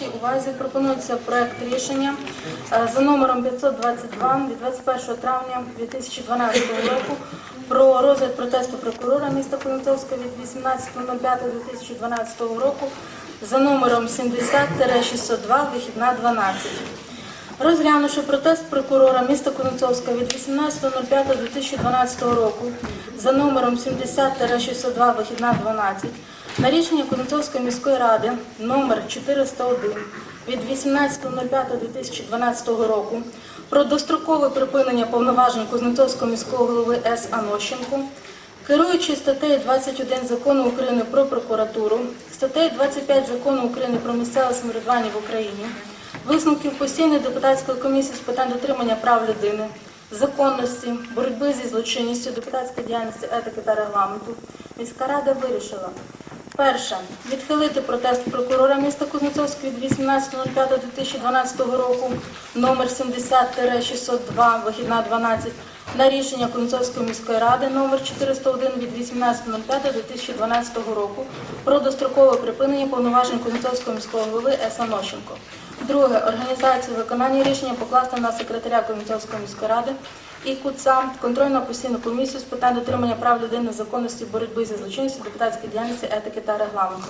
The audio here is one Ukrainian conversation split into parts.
вашій увазі пропонується проект рішення е, за номером 522 від 21 травня 2012 року про розгляд протесту прокурора міста Конотопська від 18.05.2012 року за номером 70-602 вихідна 12. Розглянувши протест прокурора міста Конотопська від 18.05.2012 року за номером 70-602 вихідна 12 на рішення Конотопської міської ради номер 401 від 18.05.2012 року про дострокове припинення повноважень Кузнецовського міського голови С. Анощенко, Керуючи статтею 21 закону України про прокуратуру, статтею 25 закону України про місцеве самоврядування в Україні, висновків постійної депутатської комісії з питань дотримання прав людини, законності, боротьби зі злочинністю, депутатської діяльності, етики та регламенту, міська рада вирішила. Перше. Відхилити протест прокурора міста Кузнецовська від 18.05.2012 року номер 70-602 вихідна 12 на рішення Кузнецовської міської ради номер 401 від 18.05.2012 року про дострокове припинення повноважень Кузнецовського міського голови С. Анощенко. Друге. Організацію виконання рішення покласти на секретаря Кузнецовської міської ради і КУЦА контрольно постійну комісію з питань дотримання прав людини, законності, боротьби зі злочинністю, депутатської діяльності, етики та регламенту.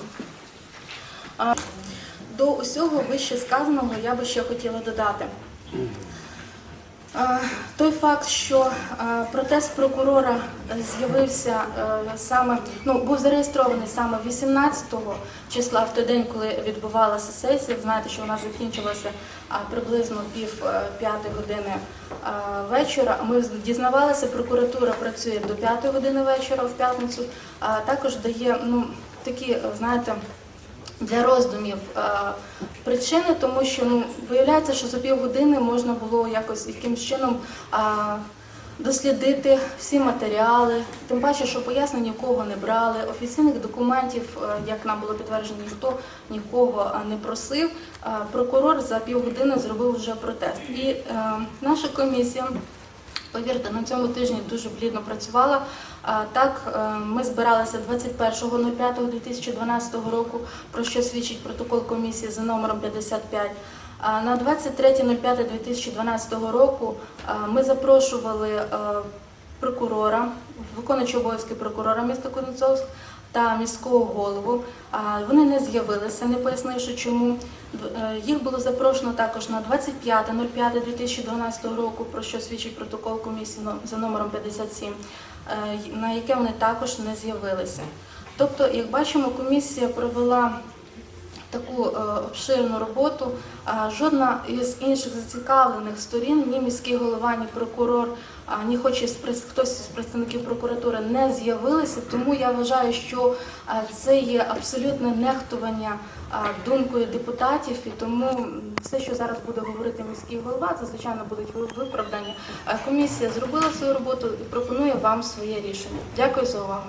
До усього вище сказаного я би ще хотіла додати. Той факт, що протест прокурора з'явився е, саме, ну був зареєстрований саме 18 числа, в той день, коли відбувалася сесія. Знаєте, що вона закінчилася приблизно пів е, п'ятої години е, вечора. Ми дізнавалися, прокуратура працює до п'ятої години вечора в п'ятницю. А також дає ну такі, знаєте для роздумів е, причини, тому що ну, виявляється, що за півгодини можна було якось якимсь чином е, дослідити всі матеріали, тим паче, що пояснень нікого не брали, офіційних документів, е, як нам було підтверджено, ніхто нікого не просив. Прокурор за півгодини зробив вже протест. І наша комісія. Повірте, на цьому тижні дуже плідно працювала. Так, е, ми збиралися 21.05.2012 року, про що свідчить протокол комісії за номером 55. А На 23.05.2012 року ми запрошували е, прокурора, виконуючого обов'язки прокурора міста Кузнецовськ та міського голову. А, Вони не з'явилися, не пояснивши чому. Е, Їх було запрошено також на 25.05.2012 року, про що свідчить протокол комісії за номером 57, е, на яке вони також не з'явилися. Тобто, як бачимо, комісія провела таку е, обширну роботу. Жодна із інших зацікавлених сторін, ні міський голова, ні прокурор, а, ні хоч хтось із представників прокуратури не з'явилися. Тому я вважаю, що це є абсолютне нехтування думкою депутатів, і тому все, що зараз буде говорити міський голова, це звичайно будуть виправдання. Комісія зробила свою роботу і пропонує вам своє рішення. Дякую за увагу.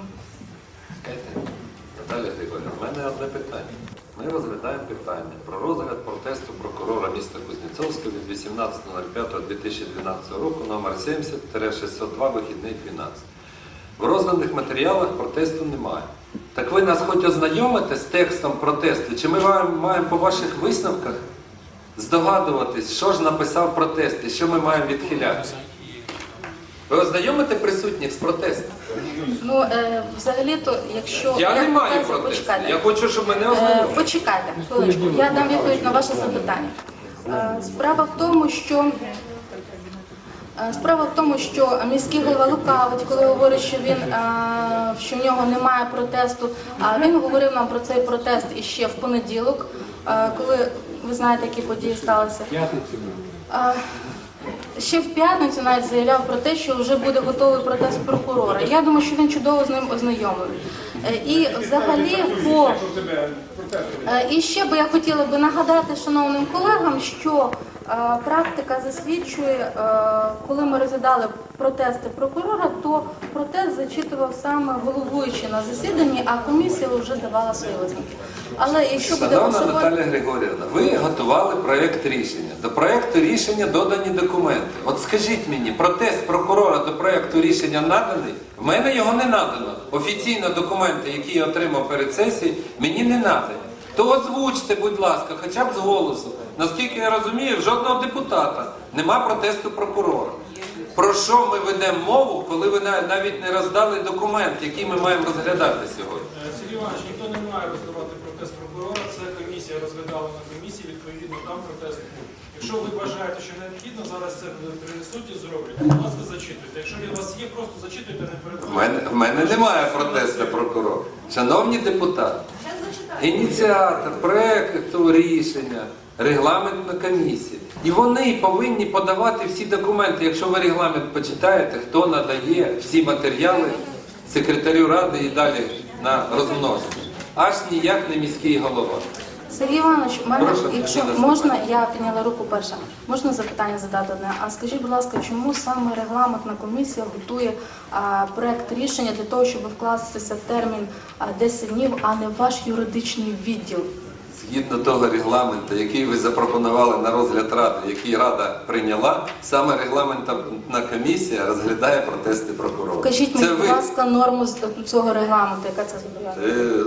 Наталя Григорівна, в мене одне питання. Ми розглядаємо питання про розгляд протесту прокурора міста Кузнєцовська від 18.05.2012 року номер 70-602 вихідний 12. В розданих матеріалах протесту немає. Так ви нас хоч ознайомите з текстом протесту, чи ми маємо по ваших висновках здогадуватись, що ж написав протест і що ми маємо відхиляти? Ви ознайомите присутніх з протестом? Ну е, взагалі-то, якщо Я не маю протесту. почекайте. Я хочу, щоб мене Е, ознайомили. Почекайте, хвилиночку. Я дам відповідь на ваше запитання. Е, Справа в тому, що е, справа в тому, що міський голова лукавить, коли говорить, що він е, що в нього немає протесту. А він говорив нам про цей протест іще в понеділок, е, коли ви знаєте, які події сталися. Е, Ще в п'ятницю навіть заявляв про те, що вже буде готовий протест прокурора. Я думаю, що він чудово з ним ознайомлений. Е, І взагалі по Е, І ще би я хотіла би нагадати шановним колегам, що практика засвідчує, е, коли ми розглядали протести прокурора, то протест зачитував саме головуючий на засіданні, а комісія вже давала свої висновки. Але якщо буде Шановна особливо... Наталя Григорівна, ви готували проєкт рішення. До проєкту рішення додані документи. От скажіть мені, протест прокурора до проєкту рішення наданий? В мене його не надано. Офіційно документи, які я отримав перед сесією, мені не надані. То озвучте, будь ласка, хоча б з голосу. Наскільки я розумію, жодного депутата нема протесту прокурора. Про що ми ведемо мову, коли ви на- навіть не роздали документ, який ми маємо розглядати сьогодні? Сергій Іванович, ніхто не має роздавати протест прокурора, це комісія розглядала на комісії, відповідно там протест. Якщо ви вважаєте, що необхідно, зараз це принесуть і зроблять. Будь ласка, зачитуйте. Якщо у вас є, просто зачитуйте, не В перебувайте. мене, в мене немає протесту прокурора. Шановні депутати, ініціатор проекту рішення, регламентна комісія. І вони повинні подавати всі документи. Якщо ви регламент почитаєте, хто надає всі матеріали секретарю ради і далі на розмноження. Аж ніяк не міський голова. Сергій Іванович, в мене, Прошу, якщо можна, я підняла руку перша. Можна запитання задати одне? А скажіть, будь ласка, чому саме регламентна комісія готує а, проект рішення для того, щоб вкластися в термін а, 10 днів, а не ваш юридичний відділ? Згідно того регламенту, який ви запропонували на розгляд ради, який рада прийняла, саме регламентна комісія розглядає протести прокурора. Покажіть мені, Це будь ви ласка, норму з цього регламенту, яка це зобов'язана. Це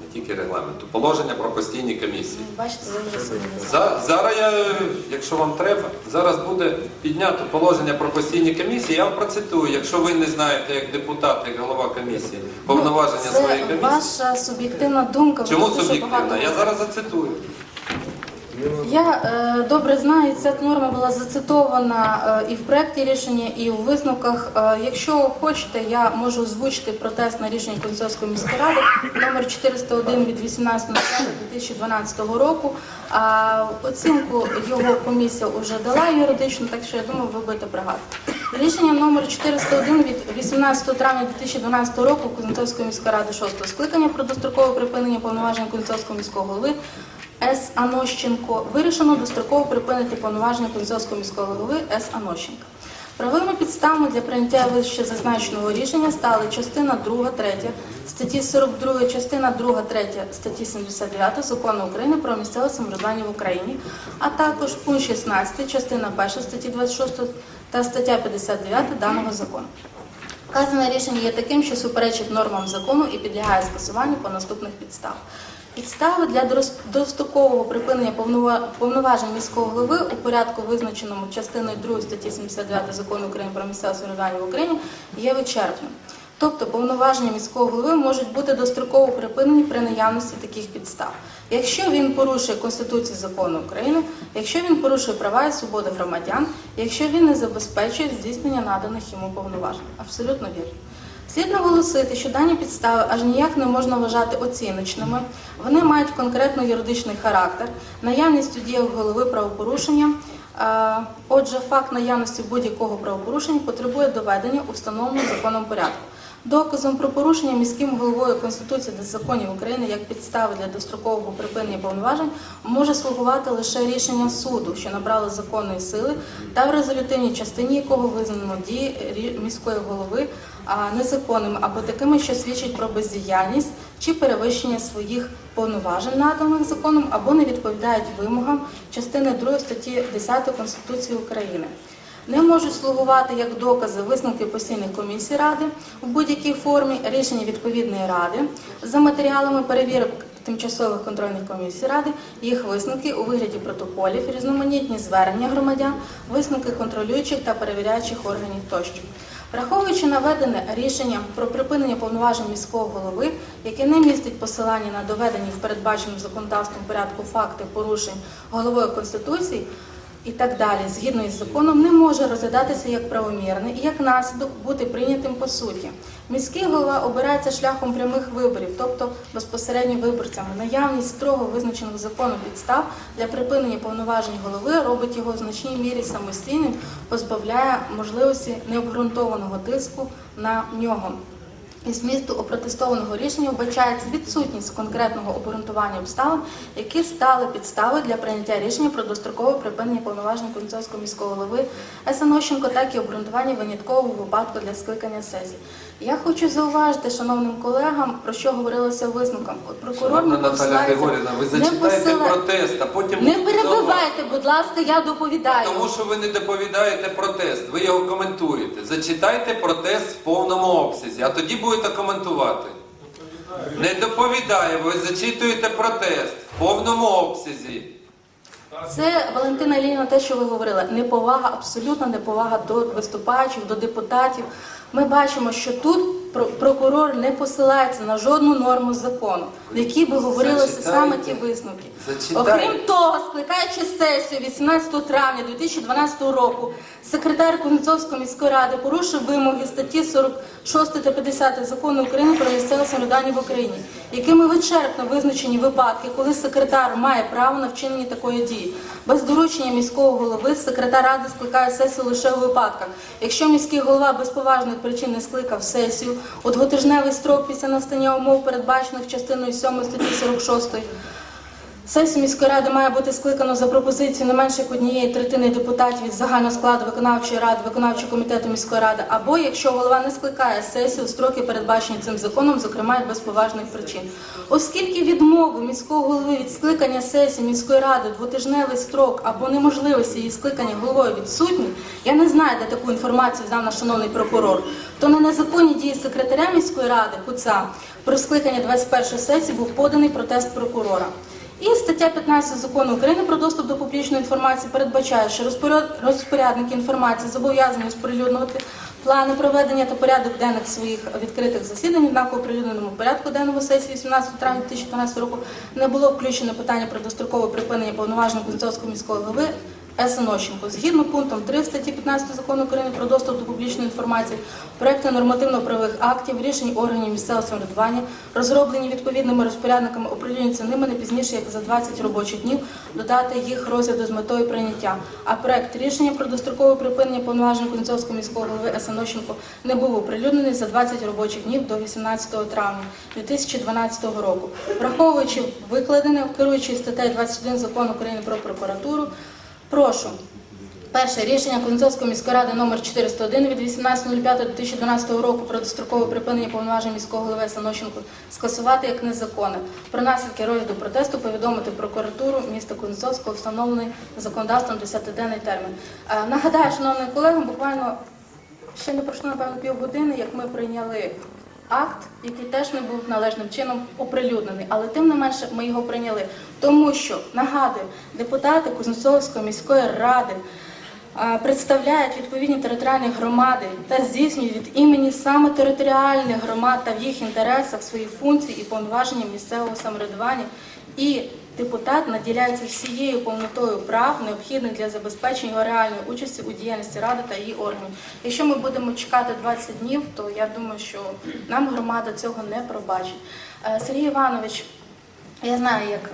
не тільки регламенту, положення про постійні комісії. Бачите, ви вже За, зараз я, якщо вам треба, зараз буде піднято положення про постійні комісії. Я вам процитую, якщо ви не знаєте як депутат, як голова комісії, повноваження Ну, своєї Це комісії. ваша суб'єктивна думка. Чому суб'єктивна? Я зараз зацитую. Я е, добре знаю, ця норма була зацитована е, і в проєкті рішення, і у висновках. Е, якщо хочете, я можу озвучити протест на рішення Конституційської міської ради номер 401 від 18.07.2012 року. А оцінку його комісія вже дала юридично, так що я думаю, ви будете пригадувати. Рішення номер 401 від 18 травня 2012 року Кузнецовської міської ради 6 скликання про дострокове припинення повноважень Кузнецовського міського голови С. Анощенко вирішено достроково припинити повноваження Кузнецовського міського голови С. Анощенка. Правовими підставами для прийняття вище зазначеного рішення стали частина 2, 3 статті 42, частина 2, 3 статті 79 Закону України про місцеве самоврядування в Україні, а також пункт 16, частина 1 статті 26 та стаття 59 даного закону. Вказане рішення є таким, що суперечить нормам закону і підлягає скасуванню по наступних підставах. Підстави для дострокового припинення повноважень міського голови у порядку, визначеному частиною 2 статті 79 закону України про місцеве самоврядування в Україні, є вичерпним. Тобто повноваження міського голови можуть бути достроково припинені при наявності таких підстав. Якщо він порушує Конституцію закону України, якщо він порушує права і свободи громадян, якщо він не забезпечує здійснення наданих йому повноважень. Абсолютно вірно. Слід наголосити, що дані підстави аж ніяк не можна вважати оціночними. Вони мають конкретно юридичний характер, наявність у діях голови правопорушення. Е, Отже, факт наявності будь-якого правопорушення потребує доведення у встановленому законом порядку. Доказом про порушення міським головою Конституції та законів України як підстави для дострокового припинення повноважень може слугувати лише рішення суду, що набрало законної сили, та в резолютивній частині якого визнано дії міської голови незаконними або такими, що свідчать про бездіяльність чи перевищення своїх повноважень, наданих законом, або не відповідають вимогам частини 2 статті 10 Конституції України. Не можуть слугувати як докази висновки постійних комісій ради в будь-якій формі, рішення відповідної ради за матеріалами перевірок тимчасових контрольних комісій ради, їх висновки у вигляді протоколів, різноманітні звернення громадян, висновки контролюючих та перевіряючих органів тощо. Враховуючи наведене рішення про припинення повноважень міського голови, яке не містить посилання на доведені в передбаченому законодавством порядку факти порушень головою Конституції, і так далі, згідно із законом, не може розглядатися як правомірний і як наслідок бути прийнятим по суті. Міський голова обирається шляхом прямих виборів, тобто безпосередньо виборцями. Наявність строго визначених законом підстав для припинення повноважень голови робить його в значній мірі самостійним, позбавляє можливості необґрунтованого тиску на нього. Із змісту опротестованого рішення вбачається відсутність конкретного обґрунтування обставин, які стали підставою для прийняття рішення про дострокове припинення повноважень Концовського міського голови Есанощенко, так і обґрунтування виняткового випадку для скликання сесії. Я хочу зауважити шановним колегам, про що говорилося висновком. От прокурор не посилається- Григорівна, ви зачитаєте посила- протест, а потім Не перебивайте, будь ласка, я доповідаю. Тому що ви не доповідаєте протест, ви його коментуєте. Зачитайте протест в повному обсязі, а тоді будете коментувати. Не доповідає, ви зачитуєте протест в повному обсязі. Це Валентина Ліна, те, що ви говорили, неповага, абсолютна неповага до виступаючих, до депутатів. Ми бачимо, що тут прокурор не посилається на жодну норму закону, в якій би Зачитайте. саме ті висновки. Зачитайте. Окрім того, скликаючи сесію 18 травня 2012 року, секретар Кузнецовської міської ради порушив вимоги статті 46 та 50 закону України про місцеве самоврядування в Україні, якими вичерпно визначені випадки, коли секретар має право на вчинення такої дії. Без доручення міського голови секретар ради скликає сесію лише у випадках, якщо міський голова без поважних причин не скликав сесію у двотижневий строк після настання умов, передбачених частиною 7 статті 46. Сесію міської ради має бути скликано за пропозицією не менше як однієї третини депутатів від загального складу виконавчої ради, виконавчого комітету міської ради, або якщо голова не скликає сесію, строки передбачені цим законом, зокрема й без поважних причин. Оскільки відмови міського голови від скликання сесії міської ради двотижневий строк або неможливості її скликання головою відсутні, я не знаю, де таку інформацію взяв наш шановний прокурор, то на незаконні дії секретаря міської ради Куца про скликання 21 сесії був поданий протест прокурора. І стаття 15 закону України про доступ до публічної інформації передбачає, що розпоряд- розпорядники інформації зобов'язані сприлюднувати плани проведення та порядок денних своїх відкритих засідань. Однак у оприлюдненому порядку денного сесії 18 травня 2012 року не було включено питання про дострокове припинення повноважень Кузнецовського міського голови С. Нощенко. Згідно пунктом 3 статті 15 закону України про доступ до публічної інформації, проекти нормативно-правових актів, рішень органів місцевого самоврядування, розроблені відповідними розпорядниками, оприлюднюються ними не пізніше як за 20 робочих днів, додати їх розгляду з метою прийняття. А проект рішення про дострокове припинення повноважень Кузнецовського міського голови С. Не був оприлюднений за 20 робочих днів до 18 травня 2012 року. Враховуючи викладене, керуючи статтею 21 закону України про прокуратуру, Прошу. Перше рішення Кузнецовської міської ради номер 401 від 18.05.2012 року про дострокове припинення повноважень міського голови Санощенко скасувати як незаконне. Про наслідки розгляду протесту повідомити прокуратуру міста Кузнецовського встановлений законодавством 10-денний термін. Е, Нагадаю, шановні колеги, буквально ще не пройшло, напевно, півгодини, як ми прийняли акт, який теж не був належним чином оприлюднений. Але тим не менше ми його прийняли. Тому що, нагадую, депутати Кузнецовської міської ради представляють відповідні територіальні громади та здійснюють від імені саме територіальних громад та в їх інтересах свої функції і повноваження місцевого самоврядування. І депутат наділяється всією повнотою прав, необхідних для забезпечення реальної участі у діяльності ради та її органів. Якщо ми будемо чекати 20 днів, то я думаю, що нам громада цього не пробачить. Е, Сергій Іванович, я знаю, як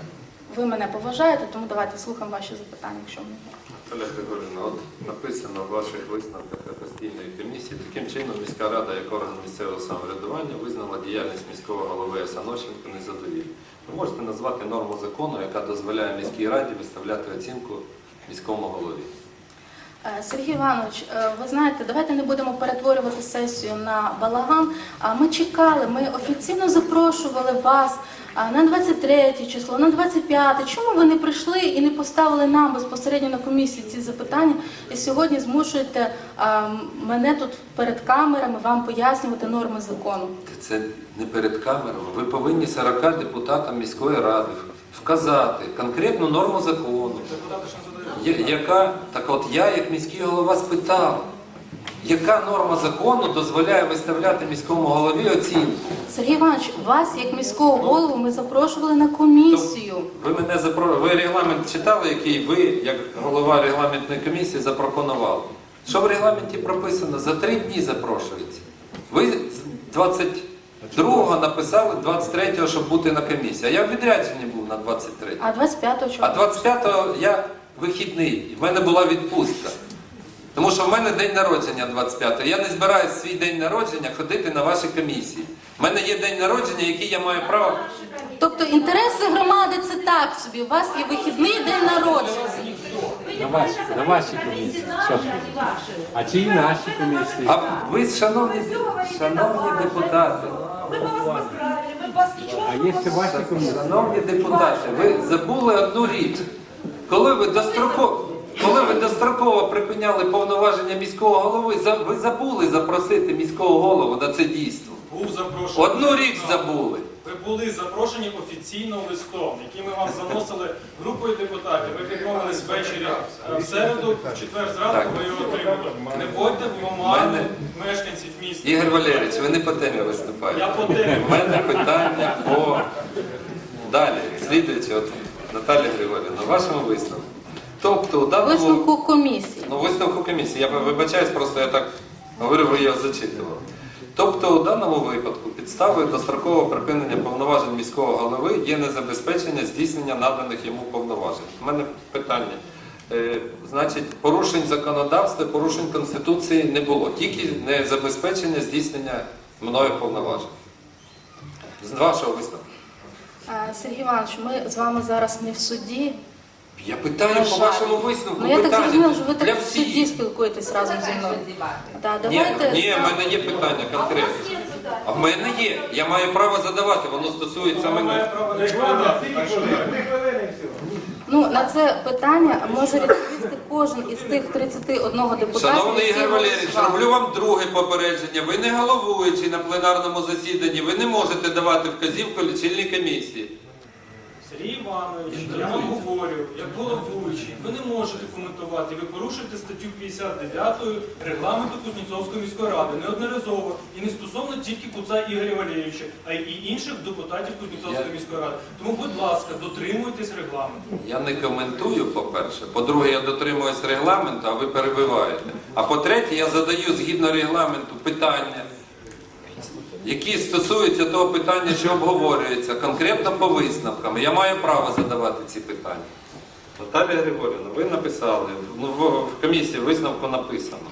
ви мене поважаєте, тому давайте слухаємо ваші запитання, якщо вони Наталя Григорівна, от написано в ваших висновках постійної комісії, таким чином міська рада як орган місцевого самоврядування визнала діяльність міського голови Санощенко незадовільною. Ви можете назвати норму закону, яка дозволяє міській раді виставляти оцінку міському голові. Е, Сергій Іванович, е, ви знаєте, давайте не будемо перетворювати сесію на балаган. А Ми чекали, ми офіційно запрошували вас на 23 число, на 25. Чому ви не прийшли і не поставили нам безпосередньо на комісії ці запитання? І сьогодні змушуєте мене тут перед камерами вам пояснювати норми закону. Це не перед камерами. Ви повинні 40 депутатам міської ради вказати конкретну норму закону. Яка так от я, як міський голова, спитав, яка норма закону дозволяє виставляти міському голові оцінку? Сергій Іванович, вас як міського голову ми запрошували на комісію. Ви мене запро... ви регламент читали, який ви, як голова регламентної комісії, запропонували? Що в регламенті прописано? За три дні запрошується. Ви з 22-го написали 23-го, щоб бути на комісії. А я в відрядженні був на 23-го. А 25-го чого? А 25-го я вихідний, в мене була відпустка. Тому що в мене день народження 25-го. Я не збираюсь свій день народження ходити на ваші комісії. У мене є день народження, який я маю право. Тобто інтереси громади це так собі. У вас є вихідний день народження. На ваші, на ваші комісії. Що? А чи і наші комісії? А ви, шановні, шановні депутати, А є ще ваші комісії? шановні депутати, ви забули одну річ. Коли ви достроково, коли ви достроково припиняли повноваження міського голови, ви забули запросити міського голову на це дійство. Був запрошений. Одну річ забули. ви були запрошені офіційно листом, який ми вам заносили групою депутатів. Ви відмовились ввечері е, в середу, в четвер зранку ви його отримали. Не вводьте в оману мешканців міста. Ігор Валерійович, ви не по темі виступаєте. Я по темі. У мене питання по далі. Слідуючи, от Наталія Григорівна, вашому висновку. Тобто у даному Висновку комісії. ну, висновку комісії, я вибачаюсь, просто я так говорю, ви його зачитували. Тобто у даному випадку підставою дострокового припинення повноважень міського голови є незабезпечення здійснення наданих йому повноважень. У мене питання. Е, значить, порушень законодавства, порушень Конституції не було, тільки незабезпечення здійснення мною повноважень. З вашого висновку. Е, Сергій Іванович, ми з вами зараз не в суді. Я питаю по вашому висновку. Ну я так зрозуміла, що ви так в суді спілкуєтесь разом зі мною. Да, Ні, давайте ні, в мене є питання конкретне. А в мене є. Я маю право задавати, воно стосується мене. ну на це питання може відповісти кожен із тих 31 депутатів. Шановний які Ігор Валерійович, голосували. роблю вам друге попередження. Ви не головуючий на пленарному засіданні, ви не можете давати вказівку лічильній комісії. Сергій Іванович, я вам говорю, як головуючий, ви не можете коментувати, ви порушуєте статтю 59 регламенту Кузнєцовської міської ради неодноразово і не стосовно тільки Куца Ігоря Валерійовича, а й інших депутатів Кузнєцовської міської ради. Тому, будь ласка, дотримуйтесь регламенту. Я не коментую, по-перше. По-друге, я дотримуюсь регламенту, а ви перебиваєте. А по-третє, я задаю згідно регламенту питання, які стосуються того питання, що обговорюється, конкретно по висновкам. Я маю право задавати ці питання. Наталія Григорівна, ви написали, ну, в, комісії висновку написано.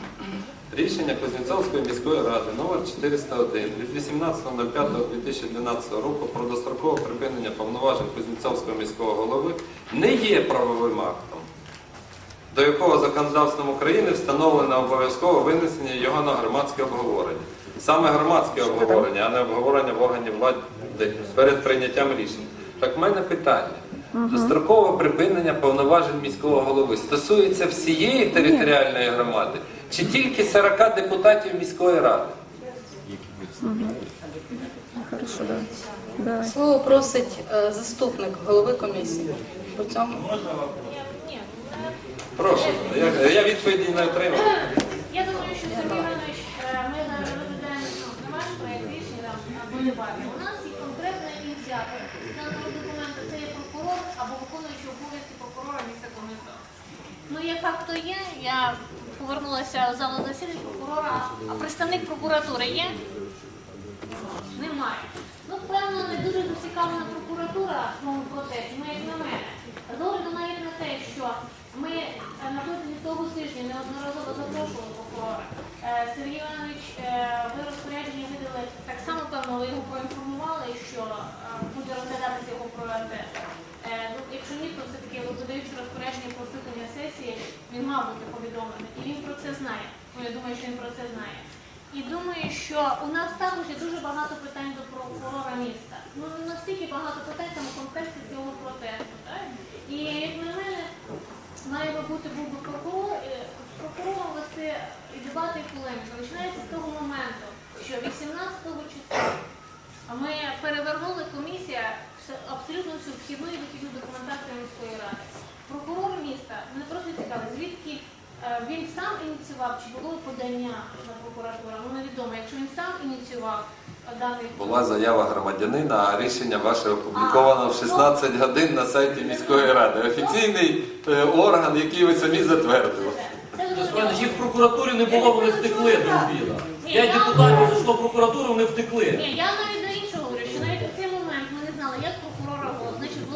Рішення Кузнєцовської міської ради номер 401 від 18.05.2012 року про дострокове припинення повноважень Кузнєцовського міського голови не є правовим актом, до якого законодавством України встановлено обов'язкове винесення його на громадське обговорення. Саме громадське обговорення, а не обговорення в органі влади перед прийняттям рішень. Так в мене питання. Дострокове припинення повноважень міського голови стосується всієї територіальної громади чи тільки 40 депутатів міської ради? Слово просить е, заступник голови комісії. По цьому Прошу, я, я відповіді не отримав. Я думаю, що Сергій Іванович, е, ми зараз розглядаємо ну, не ваш проєкт рішення ваш. У нас є конкретний ініціатор даного документу, це є прокурор або виконуючий обов'язки прокурора міста Комісо. Ну, як то є, я повернулася в залу засідань прокурора, а представник прокуратури є? Немає. Ну, певно, не дуже зацікавлена прокуратура в цьому процесі, ну як на мене. Огляду навіть на те, що ми е, на протязі того тижня неодноразово запрошували прокурора. Е, Сергій Іванович, е, ви розпорядження видали так само, певно, ви його проінформували, що буде розглядатися його проект. Е, ну, Якщо ні, то все-таки видаючи розпорядження про скликання сесії, він мав бути повідомлений. І він про це знає. Ну, я думаю, що він про це знає. І думаю, що у нас також є дуже багато питань до прокурора міста. Ну настільки багато питань там у контексті цього протесту. Так? І як на мене, має би бути був би прокурор, е, вести і дебати і полеміки. Починається з того моменту, що 18 числа ми перевернули комісія абсолютно всю вхідну і вихідну документацію міської ради. Прокурор міста мене просто цікавить, звідки він сам ініціював, чи було подання на прокуратуру, ну невідомо. Якщо він сам ініціював е, даний Була заява громадянина, а рішення ваше опубліковано в 16 годин на сайті міської ради. Офіційний е, орган, який ви самі затвердили. Це їх в прокуратурі не було, вони втекли до обіду. П'ять депутатів зайшло в прокуратуру, вони втекли. Ні, я навіть до іншого говорю, що навіть у цей момент ми не знали, як прокурора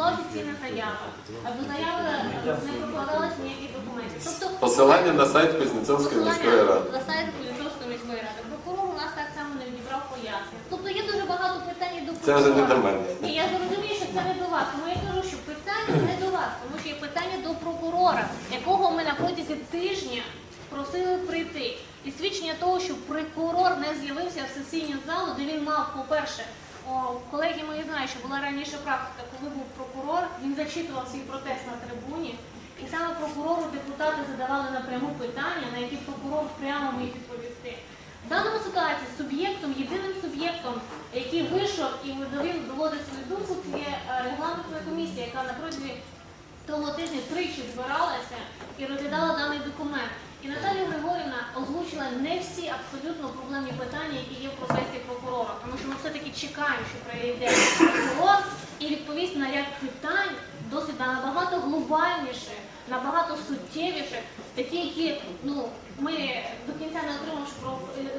було. Офіційна заява. А до заяви е, не прокладалось ніяких документів. Тобто Посилання на сайт Кузнєцовської міської ради. на сайт Кулічовської міської ради. Прокурор у нас так само не відібрав пояснення. Тобто є дуже багато питань до Це вже не до мене. Ні, я зрозумію, що це не до вас. Тому я кажу, що питання не до вас, тому що є питання до прокурора, якого ми на протязі тижня просили прийти. І свідчення того, що прокурор не з'явився в сесійній залу, де він мав, по-перше, колеги мої знають, що була раніше практика, коли був прокурор, він зачитував свій протест на трибуні, і саме прокурору депутати задавали напряму питання, на які прокурор прямо міг відповісти. В даному ситуації суб'єктом, єдиним суб'єктом, який вийшов і довів доводить свою думку, це є е, регламентна комісія, яка на протязі того тижня тричі збиралася і розглядала даний документ. І Наталія Григорівна озвучила не всі абсолютно проблемні питання, які є в професії прокурора, тому що ми все-таки чекаємо, що прийде прокурор і відповість на ряд питань досить набагато глобальніше, набагато суттєвіше, такі, які ну ми до кінця не отримавши про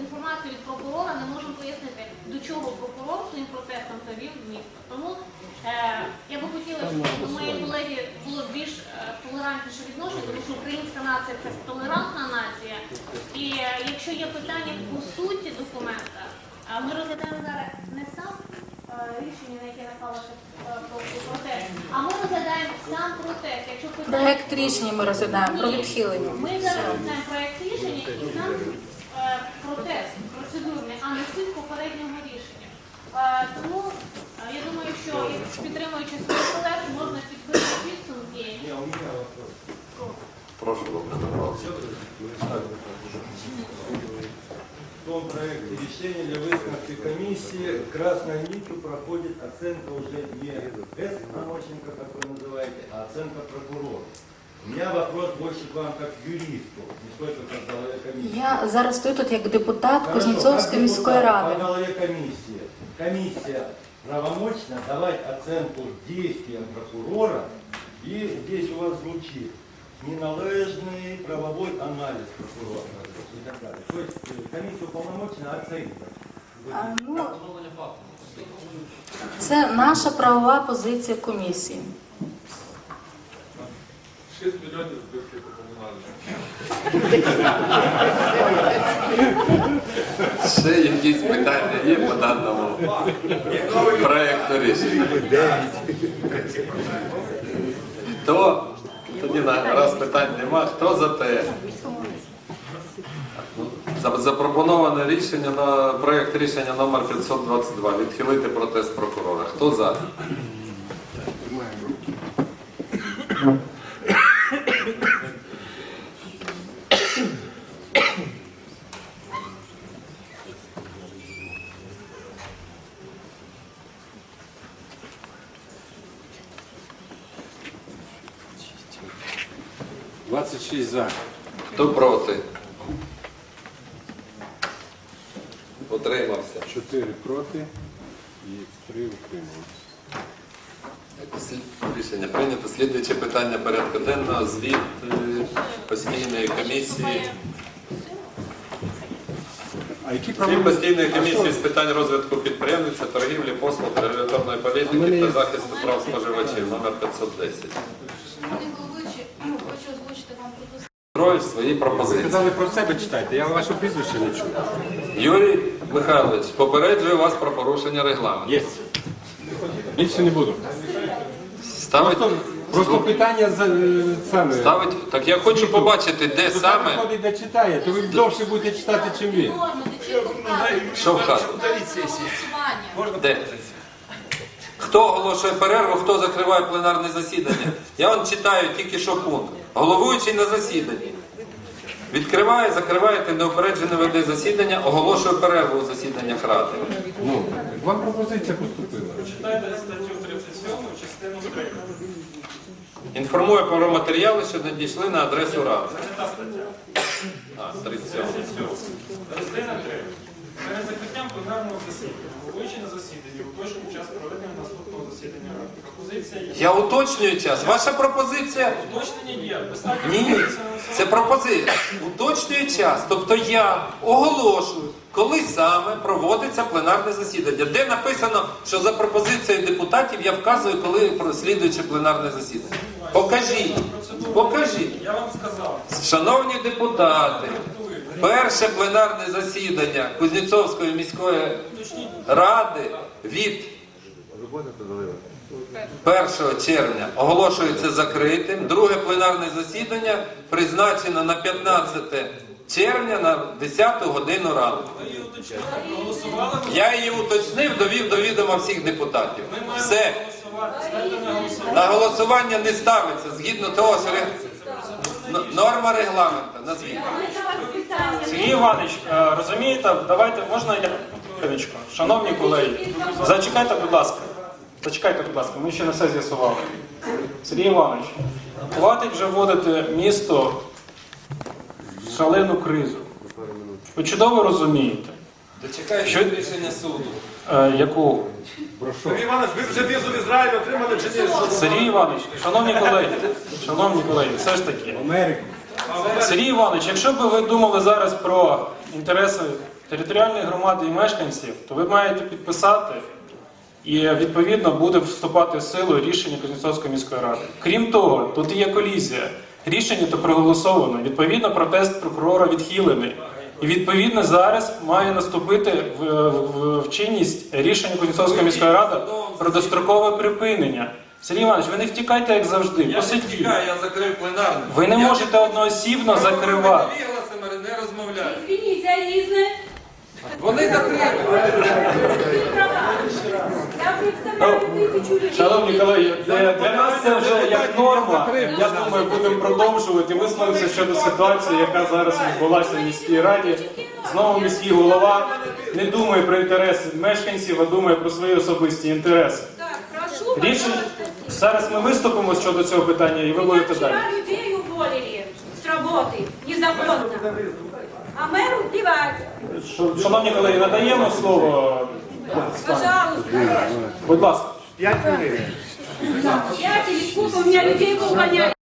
інформацію від прокурора, не можемо пояснити, до чого прокурор своїм процесом завів місто. Тому е, я би хотіла, щоб у моєї колеги було більш е, толерантніше відношення, тому що українська нація це толерантна нація. І е, якщо є питання по суті документа, а ми розглядаємо зараз не сам е, рішення, на яке напалося про протест, а ми розглядаємо сам протест. Якщо питання Проект рішення ми розглядаємо про відхилення. Ми зараз розглядаємо проект сам е, протест процедурний, а не суть попереднього рішення. Е, тому е, я думаю, що якщо підтримуючи своїх колег, можна підбити підсумки. Прошу Володимир Павлович. В том проекте решения для выставки комиссии красной нитью проходит оценка уже не С. Анощенко, как вы называете, а оценка прокурора. У меня вопрос больше к вам как юристу, не столько как главе комиссии. Я зараз стою тут як депутат Хорошо, Кузнєцовської как міської депутат ради. По голове комиссии. Комиссия правомочна давать оценку действиям прокурора, и здесь у вас звучит неналежный правовой анализ прокурора и так далее. То есть э, комиссия уполномочена оценивать. А, ну, Встановлення факту. це наша правова позиція комісії. 6 мільйонів збитки по комунальному. Ще якісь питання є по даному проекту рішення? Хто? Тоді раз питань нема. Хто за те? Запропоноване рішення на проект рішення номер 522 відхилити протест прокурора. Хто за? – 26 за. Хто проти? Утримався. 4 проти і 3 утрималися. Рішення прийнято. Слідуюче питання порядку денного. Звіт е, постійної комісії. А які Звіт проблеми? постійної комісії з питань розвитку підприємництва, торгівлі, послуг, регуляторної політики та захисту прав споживачів номер 510. Пане головуючий, хочу озвучити вам Троль свої Ви пропозиції. сказали про себе читайте, я ваше прізвище не чую. Юрій Михайлович, попереджую вас про порушення регламенту. Є. Більше не буду. Ставить, Просто, просто питання за е, саме. ставить, так я хочу побачити, де Хто саме, ходить, де читає, то ви довше будете читати, чим він. Що вказано. Де? Хто оголошує перерву, хто закриває пленарне засідання? Я вам читаю тільки що пункт. Головуючий на засіданні. Відкриває, закриває, неупереджено веде засідання, оголошує перерву у засіданнях ради. Ну, вам пропозиція поступила. Читайте статтю 37, частину 3. Інформує про матеріали, що надійшли на адресу ради. Це не та стаття. А, 37. Частина 3. Перед закриттям пленарного засідання, головуючи на засіданні, уточнює час проведення наступного засідання. Пропозиція є. Я уточнюю час. Ваша пропозиція Уточнення є. Достатньо Ні, це пропозиція. Уточнює час. Тобто я оголошую, коли саме проводиться пленарне засідання. Де написано, що за пропозицією депутатів я вказую, коли прослідуючи пленарне засідання. Покажіть. Покажіть. Я вам сказав. Шановні депутати, перше пленарне засідання Кузнєцовської міської ради від 1 червня оголошується закритим. Друге пленарне засідання призначено на 15 червня на 10 годину ранку. Я її уточнив, довів до відома всіх депутатів. Все. на голосування. Не ставиться згідно того, що Норма регламенту, назвіть. Сергій Іванович, е, розумієте, давайте можна я. Шановні колеги, зачекайте, будь ласка. Зачекайте, будь ласка, ми ще не все з'ясували. Сергій Іванович, хватить вже вводити місто в шалену кризу. Ви чудово розумієте, Дочекайте Що? рішення суду. е, яку Сергій Іванович, ви вже візу в Ізраїль отримали чи ні? Сергій Іванович, шановні колеги, шановні колеги, все ж таки. Сергій Іванович, якщо б ви думали зараз про інтереси територіальної громади і мешканців, то ви маєте підписати і відповідно буде вступати в силу рішення Кузнєцовської міської ради. Крім того, тут є колізія. Рішення то проголосовано. Відповідно, протест прокурора відхилений. І відповідно зараз має наступити в, в, в чинність рішення Кузнєцовської міської ради про дострокове припинення. Сергій Іванович, ви не втікайте, як завжди. Я не Посидіть. втікаю, я закрив пленарну. Ви не Я можете одноосібно закривати. Не розмовляю. Вони людей. Шановні колеги, для, для нас це вже як норма. Я думаю, будемо продовжувати. Висловимося щодо ситуації, яка зараз відбулася в міській раді. Знову міський голова не думає про інтереси мешканців, а думає про свої особисті інтереси. Рішення зараз ми виступимо щодо цього питання, і ви будете далі. Людей уволили с работы незаконно. А меру плевать. Шановні колеги, надаємо слово. Пожалуйста. Будь ласка. Я телескоп, у меня людей выгоняют.